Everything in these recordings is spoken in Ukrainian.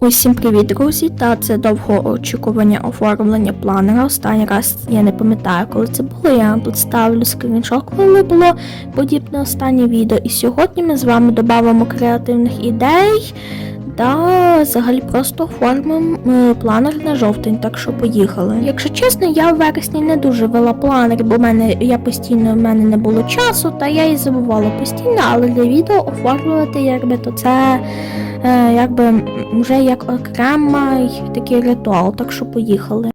Усім привіт, друзі! Та це довго очікування оформлення планера. Останній раз я не пам'ятаю, коли це було. Я тут ставлю скріншот, коли було подібне останнє відео. І сьогодні ми з вами додамо креативних ідей та взагалі просто оформимо е, планер на жовтень, так що поїхали. Якщо чесно, я в вересні не дуже вела планер, бо в мене я постійно в мене не було часу, та я і забувала постійно, але для відео оформлювати якби то це е, якби вже як окремий такий ритуал, так що поїхали.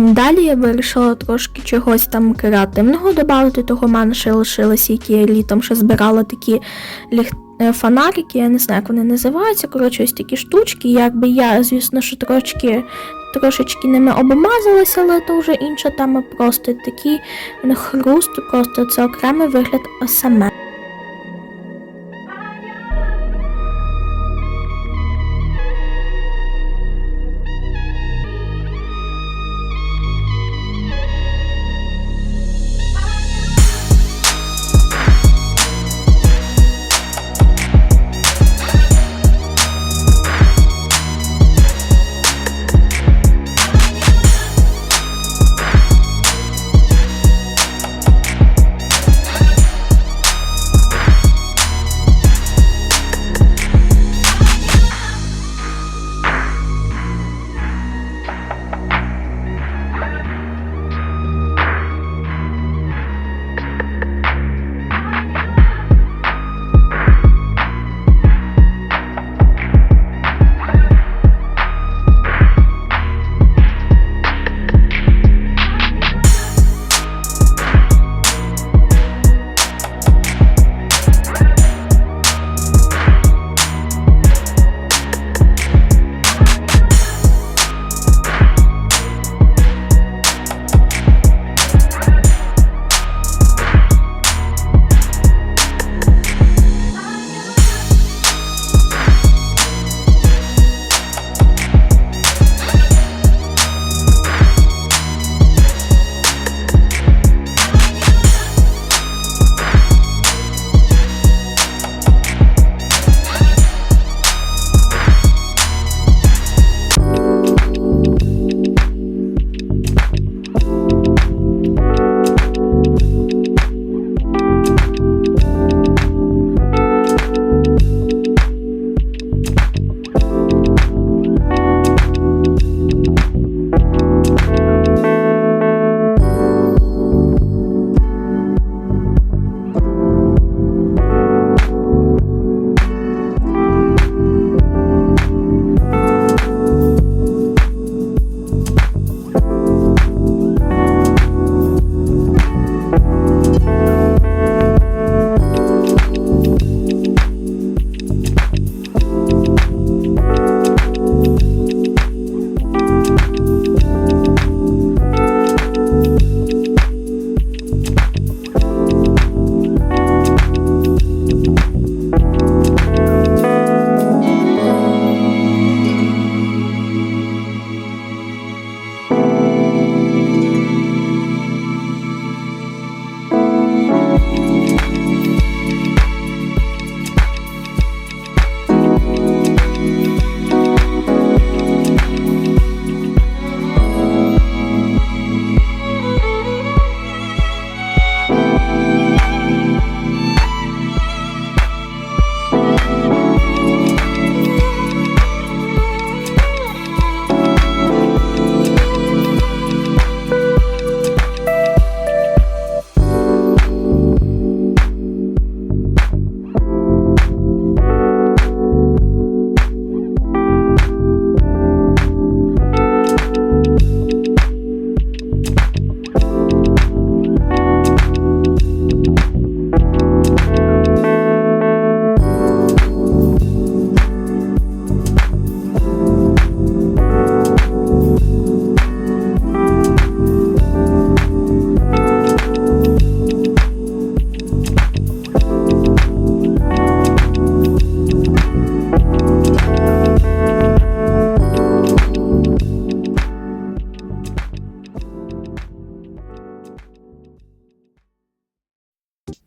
Далі я вирішила трошки чогось там креативного додати, того в мене ще лишилися, які я літом ще збирала такі ліх... е, фонарики, я не знаю, як вони називаються. Коротше, ось такі штучки. Якби я, звісно, що трошки. Трошечки ними обмазалася, але то вже інша тема, просто такі вони хруст, просто це окремий вигляд саме.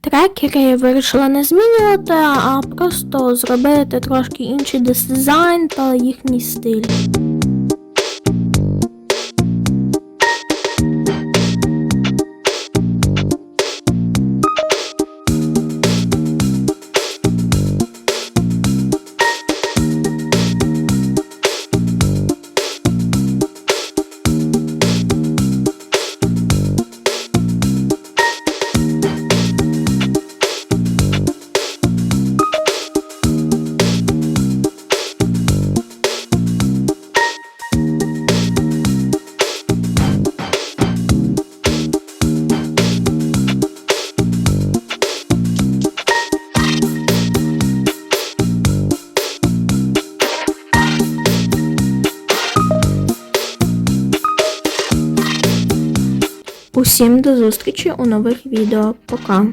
Трекери вирішила не змінювати, а просто зробити трошки інший дизайн та їхній стиль. Усім до зустрічі у нових відео. Пока!